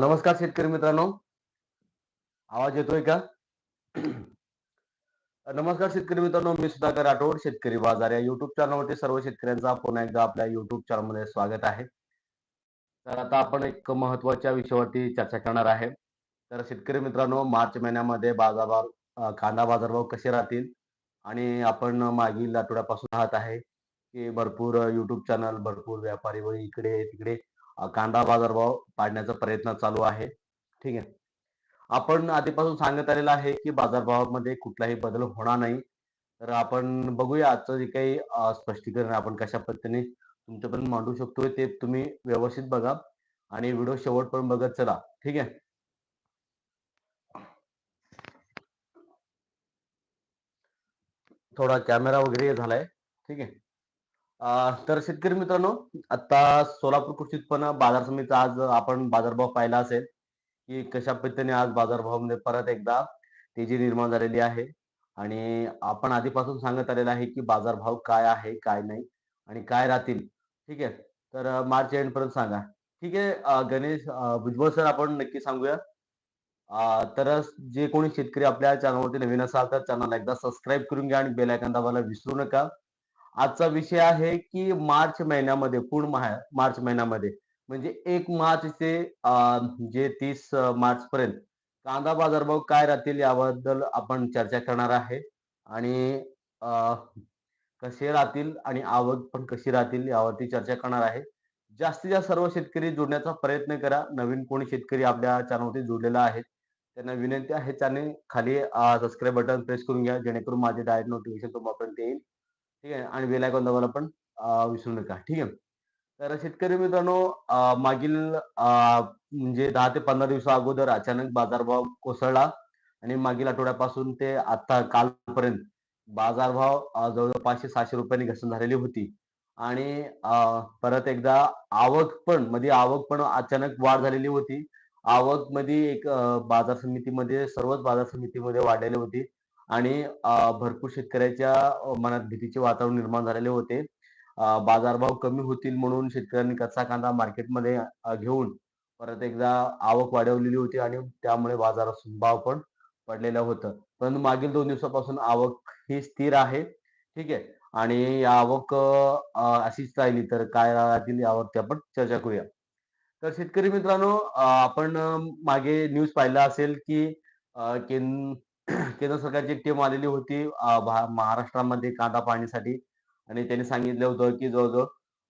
नमस्कार शेतकरी मित्रांनो. आवाज येतोय का? नमस्कार शेतकरी मित्रांनो मी सुधाकर राठोड शेतकरी बाजार या युट्यूब चॅनलवरती सर्व शेतकऱ्यांचा पुन्हा एकदा आपल्या युट्यूब चॅनलमध्ये स्वागत आहे. तर आता आपण एक महत्त्वाच्या विषयावरती चर्चा करणार आहे. तर शेतकरी मित्रांनो मार्च महिन्यामध्ये बाजारभाव कांदा बाजारभाव कसे राहतील? आणि आपण मागील आठवड्यापासून पाहत आहे की भरपूर युट्यूब चॅनल भरपूर व्यापारी व इकडे तिकडे कांदा बाजारभाव पाडण्याचा प्रयत्न चालू आहे. ठीक आहे. आपण आधीपासून सांगत आलेलं आहे की बाजारभावामध्ये कुठलाही बदल होणार नाही. तर आपण बघूया आजचं जे काही स्पष्टीकरण आपण कशा पद्धतीने तुमच्यापर्यंत मांडू शकतोय ते तुम्ही व्यवस्थित बघा आणि व्हिडिओ शेवटपर्यंत बघत चला. ठीक आहे. थोडा कॅमेरा वगैरे हे झालाय. ठीक आहे. तर शेतकरी मित्रांनो आता सोलापूर कृषी उत्पन्न बाजार समितीचा आज आपण बाजारभाव पाहिला असेल की कशा पद्धतीने आज बाजारभावामध्ये परत एकदा तेजी निर्माण झालेली आहे. आणि आपण आधीपासून सांगत आलेलं आहे की बाजारभाव काय आहे काय नाही आणि काय राहतील. ठीक आहे. तर मार्च एंड पर्यंत सांगा. ठीक आहे गणेश भुजबळ सर आपण नक्की सांगूया. तर जे कोणी शेतकरी आपल्या चॅनलवरती नवीन असाल तर चॅनल एकदा सबस्क्राईब करून घ्या आणि बेल आयकॉन दाबायला विसरू नका. आजचा विषय आहे की मार्च महिन्यामध्ये पूर्ण मार्च महिन्यामध्ये म्हणजे एक मार्च ते जे तीस मार्च पर्यंत. कांदा बाजारभाव काय राहतील याबद्दल आपण चर्चा करणार आहे. आणि कसे राहतील आणि आवक पण कशी राहतील यावरती चर्चा करणार आहे. जास्तीत जास्त सर्व शेतकरी जोडण्याचा प्रयत्न करा. नवीन कोणी शेतकरी आपल्या चॅनलवरती जोडलेला आहे. त्यांना विनंती आहे त्याने खाली सबस्क्राईब बटन प्रेस करून घ्या जेणेकरून माझे डायरेक्ट नोटिफिकेशन तुम्हापर्यंत येईल. ठीक आहे? आणि बेल आयकॉन दाबायला पण विसरू नका. ठीक आहे? तर शेतकरी मित्रांनो मागील म्हणजे दहा ते पंधरा दिवसा अगोदर अचानक बाजारभाव कोसळला आणि मागील आठवड्यापासून ते आता कालपर्यंत बाजारभाव जवळजवळ पाचशे सहाशे रुपयांनी घसरण झालेली होती. आणि परत एकदा आवक पण मध्ये आवक पण अचानक वाढ झालेली होती. आवकमध्ये एक बाजार समितीमध्ये सर्वच बाजार समितीमध्ये वाढलेली होती आणि भरपूर शेतकऱ्याच्या मनात भीतीचे वातावरण निर्माण झालेले होते. बाजारभाव कमी होतील म्हणून शेतकऱ्यांनी कच्चा कांदा मार्केटमध्ये घेऊन परत एकदा आवक वाढवलेली होती आणि त्यामुळे बाजारात भाव पण पडलेला होतं. परंतु मागील दोन दिवसापासून आवक ही स्थिर आहे. ठीक आहे. आणि आवक अशीच राहिली तर काय राहतील यावरती आपण चर्चा करूया. तर शेतकरी मित्रांनो आपण मागे न्यूज पाहिला असेल की केंद्र सरकारची एक टीम आलेली होती महाराष्ट्रामध्ये कांदा पाहण्यासाठी. आणि त्यांनी सांगितलं होतं की जवळजवळ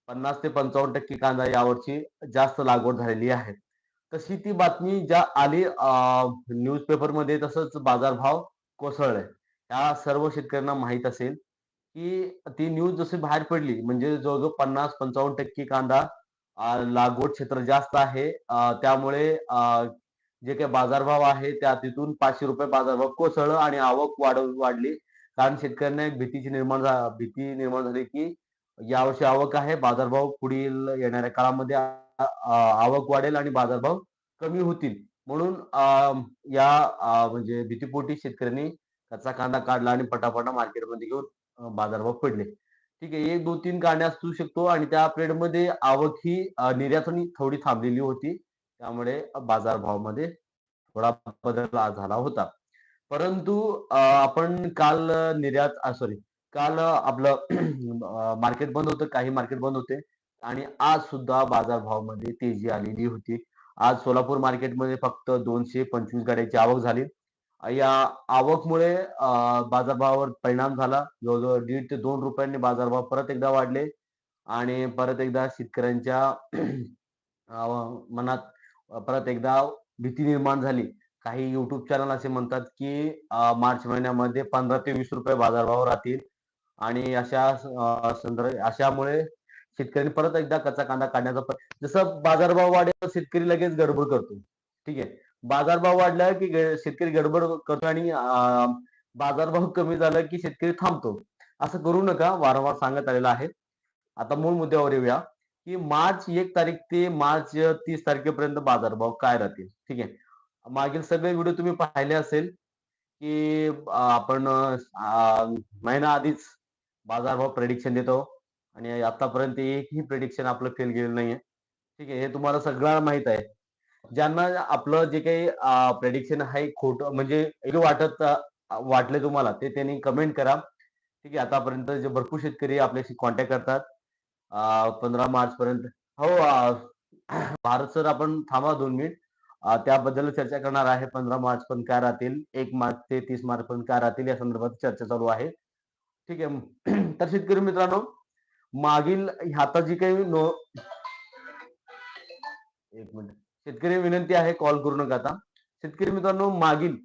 पन्नास ते पंचावन्न टक्के कांदा यावरची जास्त लागवड झालेली आहे. तशी ती बातमी ज्या आली न्यूज पेपरमध्ये तसंच बाजारभाव कोसळले. ह्या सर्व शेतकऱ्यांना माहीत असेल की ती न्यूज जशी बाहेर पडली म्हणजे जवळजवळ पन्नास पंचावन्न टक्के कांदा लागवड क्षेत्र जास्त आहे. त्यामुळे जे काही बाजारभाव आहे त्या तिथून पाचशे रुपये बाजारभाव कोसळलं आणि आवक वाढ वाढली. कारण शेतकऱ्यांना एक भीतीची निर्माण झा भीती निर्माण झाली की यावर्षी आवक आहे बाजारभाव पुढील येणाऱ्या काळामध्ये आवक वाढेल आणि बाजारभाव कमी होतील. म्हणून या म्हणजे भीतीपोटी शेतकऱ्यांनी कच्चा कांदा काढला आणि पटापटा मार्केटमध्ये घेऊन बाजारभाव पडले ठीक आहे एक दोन तीन कांड्या असू शकतो आणि त्या पिरियडमध्ये आवक ही निर्यात थोडी थांबलेली होती. त्यामुळे बाजारभावामध्ये थोडा बदल झाला होता. परंतु आपण काल निर्यात सॉरी काल आपलं मार्केट बंद होतं काही मार्केट बंद होते. आणि आज सुद्धा बाजारभावामध्ये तेजी आलेली होती. आज सोलापूर मार्केटमध्ये फक्त दोनशे पंचवीस गाड्याची आवक झाली. या आवकमुळे बाजारभावावर परिणाम झाला. जवळजवळ दीड ते दोन रुपयांनी बाजारभाव परत एकदा वाढले आणि परत एकदा शेतकऱ्यांच्या मनात परत एकदा भीती निर्माण झाली. काही युट्यूब चॅनल असे म्हणतात की मार्च महिन्यामध्ये पंधरा ते वीस रुपये बाजारभाव राहतील आणि अशा संदर्भ अशामुळे शेतकऱ्यांनी परत एकदा कच्चा कांदा काढण्याचा जसं बाजारभाव वाढेल शेतकरी लगेच गडबड करतो. ठीक आहे? बाजारभाव वाढला की शेतकरी गडबड करतो आणि बाजारभाव कमी झाला की शेतकरी थांबतो. असं करू नका वारंवार सांगत आलेलं आहे. आता मूळ मुद्द्यावर येऊया की मार्च एक तारीख ते मार्च तीस तारखेपर्यंत बाजारभाव काय राहतील? ठीक आहे. मागील सगळे व्हिडिओ तुम्ही पाहिले असेल की आपण महिना आधीच बाजारभाव प्रेडिक्शन देतो आणि आतापर्यंत एकही प्रेडिक्शन आपलं फेल गेलेलं नाहीये. ठीक आहे हे तुम्हाला सगळ्यांना माहीत आहे. ज्यांना आपलं जे काही प्रेडिक्शन आहे खोटं म्हणजे वाटत वाटले तुम्हाला ते त्यांनी कमेंट करा. ठीक आहे आतापर्यंत जे भरपूर शेतकरी आपल्याशी कॉन्टॅक्ट करतात. पंधरा मार्च पर्यंत हो भारत सर आपण थांबा दोन मिनिट त्याबद्दल चर्चा करणार आहे. पंधरा मार्च पर्यंत काय राहतील? एक मार्च ते तीस मार्च पर्यंत काय राहतील? या संदर्भात चर्चा चालू आहे. ठीक आहे. तर शेतकरी मित्रांनो मागील आता जी काही नो एक मिनिट शेतकरी विनंती आहे कॉल करू नका आता. शेतकरी मित्रांनो मागील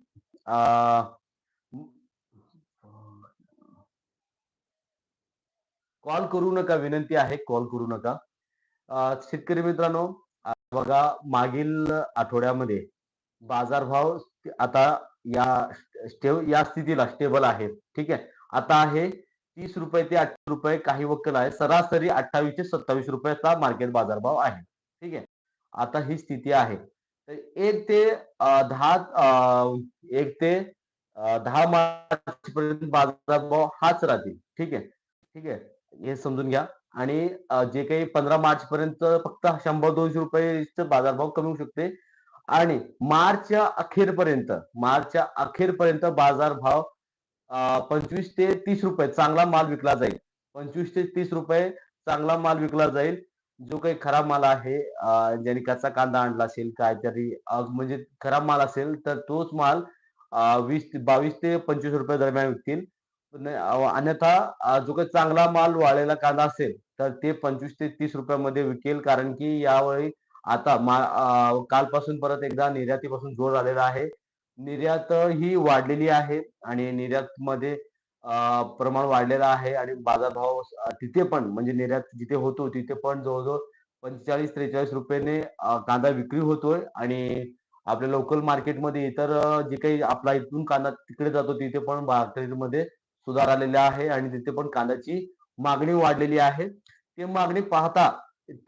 कॉल करू नका विनंती आहे कॉल करू नका. शेतकरी मित्रांनो बघा मागील आठवड्यामध्ये बाजारभाव आता या स्टेव या स्थितीला स्टेबल आहे. ठीक आहे? आता आहे तीस रुपये ते आठशे रुपये काही वक्कल आहे. सरासरी अठ्ठावीस ते सत्तावीस रुपयाचा मार्केट बाजारभाव आहे. ठीक आहे? आता ही स्थिती आहे. तर एक ते दहा एक ते दहा मार्च पर्यंत बाजारभाव हाच राहतील. ठीक आहे? ठीक आहे? हे समजून घ्या. आणि जे काही पंधरा मार्च पर्यंत फक्त शंभर दोनशे रुपये बाजारभाव कमी होऊ शकते. आणि मार्चच्या अखेरपर्यंत मार्चच्या अखेरपर्यंत बाजारभाव पंचवीस ते तीस रुपये चांगला माल विकला जाईल. पंचवीस ते तीस रुपये चांगला माल विकला जाईल. जो काही खराब माल आहे ज्याने कच्चा कांदा आणला असेल काहीतरी म्हणजे खराब माल असेल तर तोच माल वीस बावीस ते पंचवीस रुपये दरम्यान विकतील. अन्यथा जो काही चांगला माल वाळलेला कांदा असेल तर ते पंचवीस ते तीस रुपयामध्ये विकेल कारण की यावेळी आता मा कालपासून परत एकदा निर्यातीपासून जोर आलेला आहे. निर्यात ही वाढलेली आहे आणि निर्यात मध्ये प्रमाण वाढलेलं आहे आणि बाजारभाव तिथे पण म्हणजे निर्यात जिथे होतो तिथे पण जवळजवळ पंचेचाळीस त्रेचाळीस रुपयाने कांदा विक्री होतोय आणि आपल्या लोकल मार्केटमध्ये इतर जे काही आपला इथून कांदा तिकडे जातो तिथे पण मार्केटमध्ये सुधार आलेला आहे आणि तिथे पण कांद्याची मागणी वाढलेली आहे. ते मागणी पाहता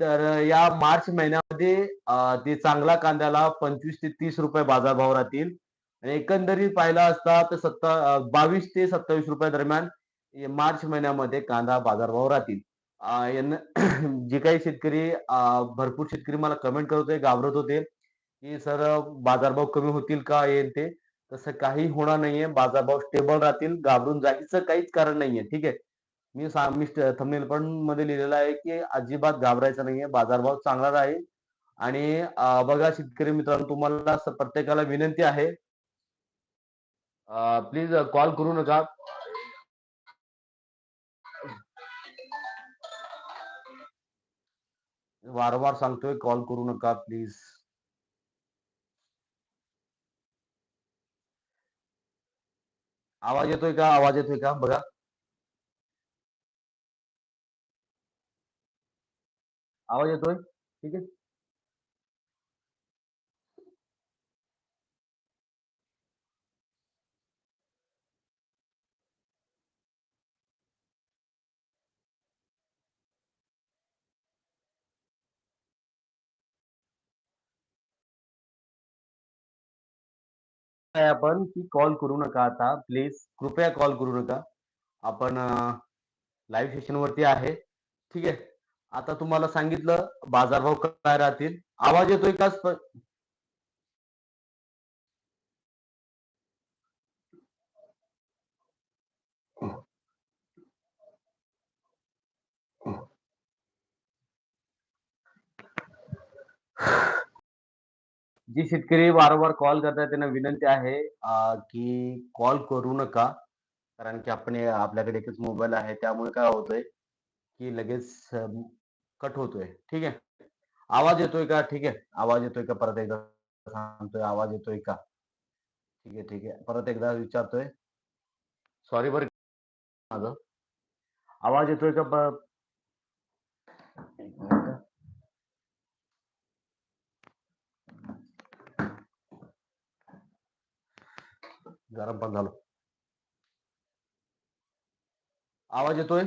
तर या मार्च महिन्यामध्ये ते चांगला कांद्याला पंचवीस ते तीस रुपये बाजारभाव राहतील. आणि एकंदरीत पाहिला असता तर सत्ता बावीस ते सत्तावीस रुपया दरम्यान मार्च महिन्यामध्ये कांदा बाजारभाव राहतील. जे काही शेतकरी भरपूर शेतकरी मला कमेंट करत होते घाबरत होते की सर बाजारभाव कमी होतील का येईल ते? तसं काही होणार नाहीये. बाजारभाव स्टेबल राहतील घाबरून जायचं काहीच कारण नाहीये. ठीक आहे? मी मी थंबनेल पण मध्ये लिहिलेलं आहे की अजिबात घाबरायचं नाहीये. बाजारभाव चांगला राहील. आणि बघा शेतकरी मित्रांनो तुम्हाला प्रत्येकाला विनंती आहे प्लीज कॉल करू नका. वारंवार सांगतोय कॉल करू नका प्लीज. आवाज येतोय का? आवाज येतोय का? बघा. आवाज येतोय? ठीक आहे. आपण की कॉल करू नका आता. प्लीज कृपया कॉल करू नका. आपण लाईव्ह सेशन वरती आहे. ठीक आहे? आता तुम्हाला सांगितलं बाजारभाव काय राहतील? आवाज येतोय का जे, शेतकरी वारंवार कॉल करतात त्यांना विनंती आहे की कॉल करू नका. कारण की आपण, आपल्याकडे एकच मोबाईल आहे, त्यामुळे काय होतंय, की लगेच कट होतोय. ठीक आहे? आवाज़ येतोय का? ठीक आहे. आवाज़ येतोय का? परत एकदा सांगतोय, आवाज़ येतोय का? ठीक आहे ठीक आहे. परत एकदा विचारतोय. सॉरी बर आवाज़ येतोय का? गरम पण झालो आवाज येतोय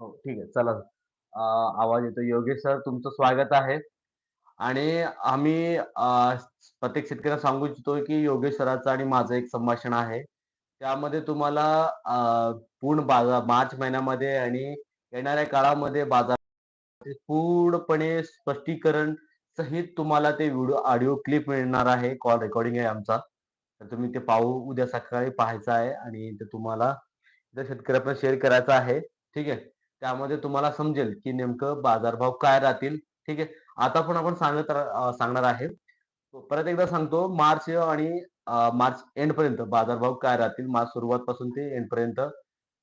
हो, ठीक आहे. चला. आवाज येतो. योगेश सर तुमचं स्वागत आहे. आणि आम्ही प्रत्येक शेतकऱ्याला सांगू इच्छितो, की योगेश्वराचं आणि माझं एक संभाषण आहे. त्यामध्ये तुम्हाला पूर्ण बाजार मार्च महिन्यामध्ये आणि येणाऱ्या काळामध्ये बाजाराचे पूर्णपणे स्पष्टीकरण सहित तुम्हाला ते व्हिडिओ ऑडिओ क्लिप मिळणार आहे. कॉल रेकॉर्डिंग आहे आमचा. तर तुम्ही ते पाहू उद्या सकाळी पाहायचं आहे आणि ते तुम्हाला त्या शेतकऱ्यापर्यंत शेअर करायचं आहे. ठीक आहे. त्यामध्ये तुम्हाला समजेल, की नेमकं बाजारभाव काय राहतील. ठीक आहे. आता पण आपण सांगत सांगणार आहे. परत एकदा सांगतो मार्च आणि मार्च मार्च एंडपर्यंत बाजारभाव काय राहतील. मार्च सुरुवातपासून ते एंडपर्यंत.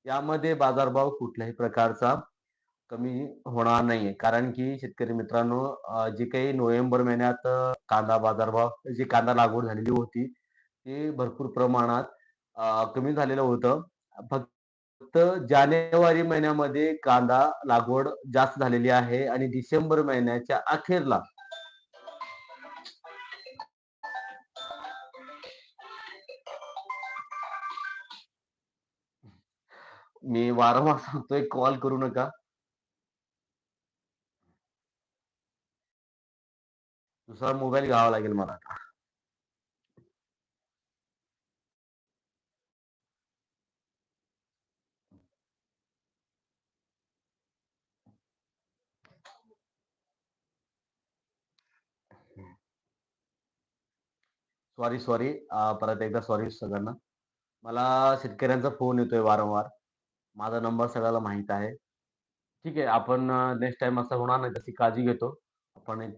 यामध्ये बाजारभाव कुठल्याही प्रकारचा कमी होणार नाहीये. कारण की शेतकरी मित्रांनो जे काही नोव्हेंबर महिन्यात कांदा बाजारभाव जी कांदा लागवड झालेली होती, ते भरपूर प्रमाणात कमी झालेलं होतं. फक्त जानेवारी महिन्यामध्ये कांदा लागवड जास्त झालेली आहे आणि डिसेंबर महिन्याच्या अखेरला मी वारंवार सांगतोय कॉल करू नका. दुसरा मोबाईल घ्यावा लागेल मला सॉरी, सॉरी. परत एकदा सॉरी सगळ्यांना. मला शेतकऱ्यांचा फोन येतोय वारंवार. माझा नंबर सगळ्याला माहीत आहे. ठीक आहे. आपण नेक्स्ट टाइम असं होणार नाही तशी काळजी घेतो. आपण एक